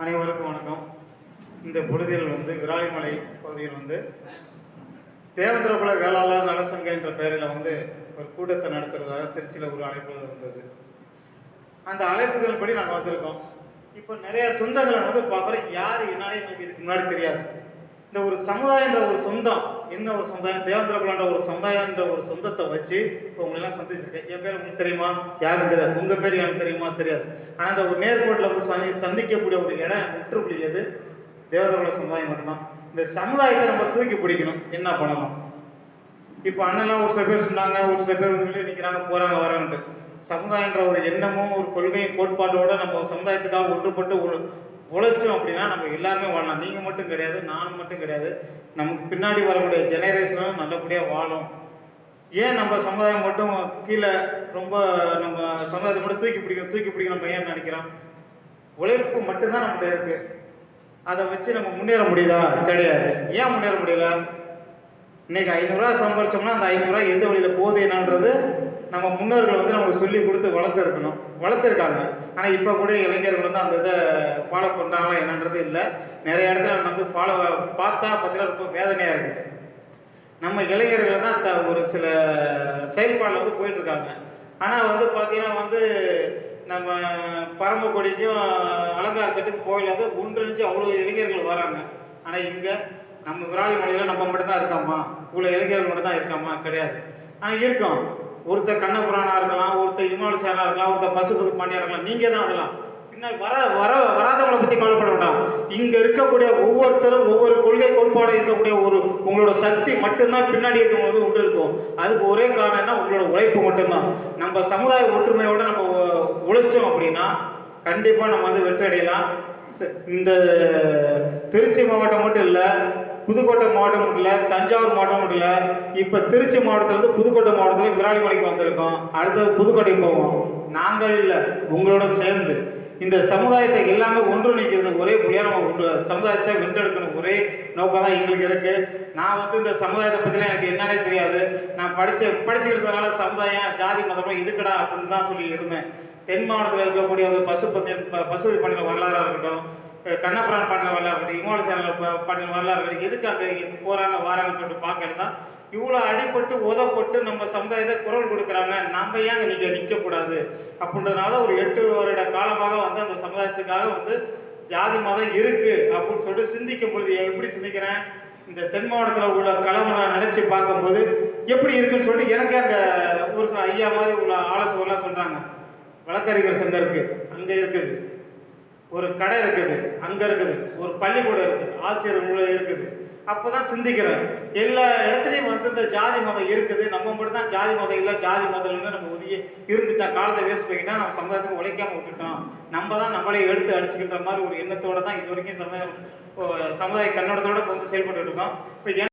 அனைவருக்கும் வணக்கம். இந்த பொழுதில் வந்து விராலிமலை பகுதியில் வந்து தேவேந்திரகுல வேளாளர் நலசங்க என்ற பெயரில் வந்து ஒரு கூட்டத்தை நடத்துறதாக திருச்சியில் ஒரு அழைப்புதல் வந்தது. அந்த அழைப்புதல் படி நாங்கள் வந்திருக்கோம். இப்போ நிறைய சொந்தங்களை வந்து பார்க்குறோம். யார் என்னாலே எங்களுக்கு இதுக்கு முன்னாடி தெரியாது. இந்த ஒரு சமுதாயன்ற ஒரு சொந்தம் என்ன ஒரு சமுதாயம் தேவேந்திரகுலன்ற ஒரு சமுதாயன்ற ஒரு சொந்தத்தை வச்சு இப்போ உங்களெல்லாம் சந்திச்சிருக்கேன். என் பேர் உங்களுக்கு தெரியுமா? யாரும் தெரியாது. உங்கள் பேர் எனக்கு தெரியுமா? தெரியாது. ஆனால் அந்த ஒரு நேர்கோட்டில் வந்து சந்தி சந்திக்கக்கூடிய ஒரு இடம் முற்றுப்புள்ளி எது? தேவேந்திரகுல சமுதாயம் மட்டும்தான். இந்த சமுதாயத்தை நம்ம தூக்கி பிடிக்கணும். என்ன பண்ணலாம் இப்போ அண்ணெல்லாம் ஒரு சில பேர் சொன்னாங்க ஒரு சில பேர் வந்து நிற்கிறாங்க போகிறாங்க வராங்கன்ட்டு. சமுதாயன்ற ஒரு எண்ணமும் ஒரு கொள்கையும் கோட்பாட்டோட நம்ம சமுதாயத்துக்காக ஒன்றுபட்டு ஒரு உழைச்சோம் அப்படின்னா நம்ம எல்லாருமே வாழலாம். நீங்கள் மட்டும் கிடையாது நானும் மட்டும் கிடையாது. நமக்கு பின்னாடி வரக்கூடிய ஜெனரேஷனும் நல்லபடியாக வாழும். ஏன் நம்ம சமுதாயம் மட்டும் கீழே ரொம்ப நம்ம சமுதாயத்தை மட்டும் தூக்கி பிடிக்கும் தூக்கி பிடிக்கணும் நம்ம ஏன் நினைக்கிறோம் உழைப்பு மட்டும்தான் நம்மகிட்ட இருக்கு. அதை வச்சு நம்ம முன்னேற முடியுதா? கிடையாது. ஏன் முன்னேற முடியல? இன்னைக்கு ஐநூறுரூவா சம்பாரிச்சோம்னா அந்த ஐநூறுரூவா எந்த வழியில் போகுது என்னன்றது நம்ம முன்னோர்கள் வந்து நமக்கு சொல்லி கொடுத்து வளர்த்துருக்கணும் வளர்த்துருக்காங்க. ஆனால் இப்போ கூட இளைஞர்கள் வந்து அந்த இதை ஃபாலோ பண்ணுறாங்களா என்னன்றது இல்லை. நிறைய இடத்துல வந்து ஃபாலோ பார்த்தா பார்த்தீங்கன்னா ரொம்ப வேதனையாக இருக்குது. நம்ம இளைஞர்கள் தான் அந்த ஒரு சில செயல்பாடில் வந்து போயிட்டுருக்காங்க. ஆனால் வந்து பார்த்திங்கன்னா வந்து நம்ம பரமக்குடிக்கும் அலங்காரத்தட்டுக்கும் கோயில் வந்து ஒன்றிணைச்சு அவ்வளோ இளைஞர்கள் வராங்க. ஆனால் இங்கே நம்ம விராலிமலையில் நம்ம மட்டும்தான் இருக்காமா? இவ்வளோ இளைஞர்கள் மட்டும் தான் இருக்காமா? கிடையாது. ஆனால் இருக்கோம். ஒருத்தர் கண்ணபுரானா இருக்கலாம் ஒருத்தர் இமாலு சேனா இருக்கலாம் ஒருத்தர் பசுபதி பாண்டியா இருக்கலாம் நீங்கள் தான் அதெல்லாம். பின்னால் வர வர வராதவங்களை பற்றி கவலைப்பட வேண்டாம். இங்கே இருக்கக்கூடிய ஒவ்வொருத்தரும் ஒவ்வொரு கொள்கை கோட்பாடு இருக்கக்கூடிய ஒரு உங்களோட சக்தி மட்டும்தான் பின்னாடி இருக்கும்போது உண்டு இருக்கும். அதுக்கு ஒரே காரணம்னா உங்களோட உழைப்பு மட்டும்தான். நம்ம சமுதாய ஒற்றுமையோட நம்ம உழைச்சோம் அப்படின்னா கண்டிப்பாக நம்ம வந்து வெற்றி அடையலாம். இந்த திருச்சி மாவட்டம் மட்டும் இல்லை புதுக்கோட்டை மாவட்டம் முடியல இல்லை தஞ்சாவூர் மாவட்டம் முடியல இல்லை இப்போ திருச்சி மாவட்டத்திலேருந்து புதுக்கோட்டை மாவட்டத்தில் விராலிமலைக்கு வந்திருக்கோம். அடுத்தது புதுக்கோட்டைக்கு போவோம். நாங்கள் இல்லை உங்களோட சேர்ந்து. இந்த சமுதாயத்தை எல்லாமே ஒன்றிணைக்கிறது ஒரே புள்ளியாக நம்ம ஒன்று சமுதாயத்தை வென்றெடுக்கணும் ஒரே நோக்கம் தான் எங்களுக்கு இருக்குது நான் வந்து இந்த சமுதாயத்தை பற்றிலாம் எனக்கு என்னன்னே தெரியாது. நான் படிச்சு படிச்சுக்கிறதுனால சமுதாயம் ஜாதி மதம் இதுக்கடா அப்படின்னு தான் சொல்லி இருந்தேன். தென் மாவட்டத்தில் இருக்கக்கூடிய பசு பசுபதி ப- பசு பணிகள் வரலாறாக இருக்கட்டும் கண்ணபுரான் பாண்டியன் வரலாறு இருக்கட்டும் இமால சேனல் பாண்டியன் வரலாறு இருக்கட்டும் எதுக்கு அங்கே போகிறாங்க வராங்கன்னு சொல்லிட்டு பார்க்கறது தான் இவ்வளோ அடிபட்டு உதப்பட்டு நம்ம சமுதாயத்தை குரல் கொடுக்குறாங்க. நம்ம ஏன் நீங்கள் நிற்கக்கூடாது அப்படின்றதுனால ஒரு எட்டு வருட காலமாக வந்து அந்த சமுதாயத்துக்காக வந்து ஜாதி மதம் இருக்கு அப்படின்னு சொல்லிட்டு சிந்திக்கும் பொழுது எப்படி சிந்திக்கிறேன்? இந்த தென் மாவட்டத்தில் உள்ள களமரை நினைச்சு பார்க்கும்போது எப்படி இருக்குன்னு சொல்லிட்டு எனக்கு அங்கே ஒரு சில ஐயா மாதிரி உள்ள ஆலோசனைலாம் சொல்கிறாங்க வழக்கறிஞர் சங்கம் இருக்கு அங்கே இருக்குது. ஒரு கடை இருக்குது அங்கே இருக்குது ஒரு பள்ளிக்கூடம் இருக்குது ஆசிரியர் இருக்குது. அப்போ தான் சிந்திக்கிறார். எல்லா இடத்துலையும் வந்து இந்த ஜாதி மதம் இருக்குது. நம்ம மட்டும் தான் ஜாதி மதம் இல்லை ஜாதி மதம் இல்லைன்னு நம்ம ஒதுக்கி இருந்துட்டா காலத்தை வேஸ்ட் பண்ணிக்கிட்டா நம்ம சமுதாயத்துக்கு உழைக்காம விட்டுட்டோம். நம்ம தான் நம்மளே எடுத்து அடிச்சுக்கின்ற மாதிரி ஒரு எண்ணத்தோட தான் இது வரைக்கும் சமுதாயம் சமுதாய கண்ணோட்டத்தோட வந்து செயல்பட்டு இருக்கோம். இப்போ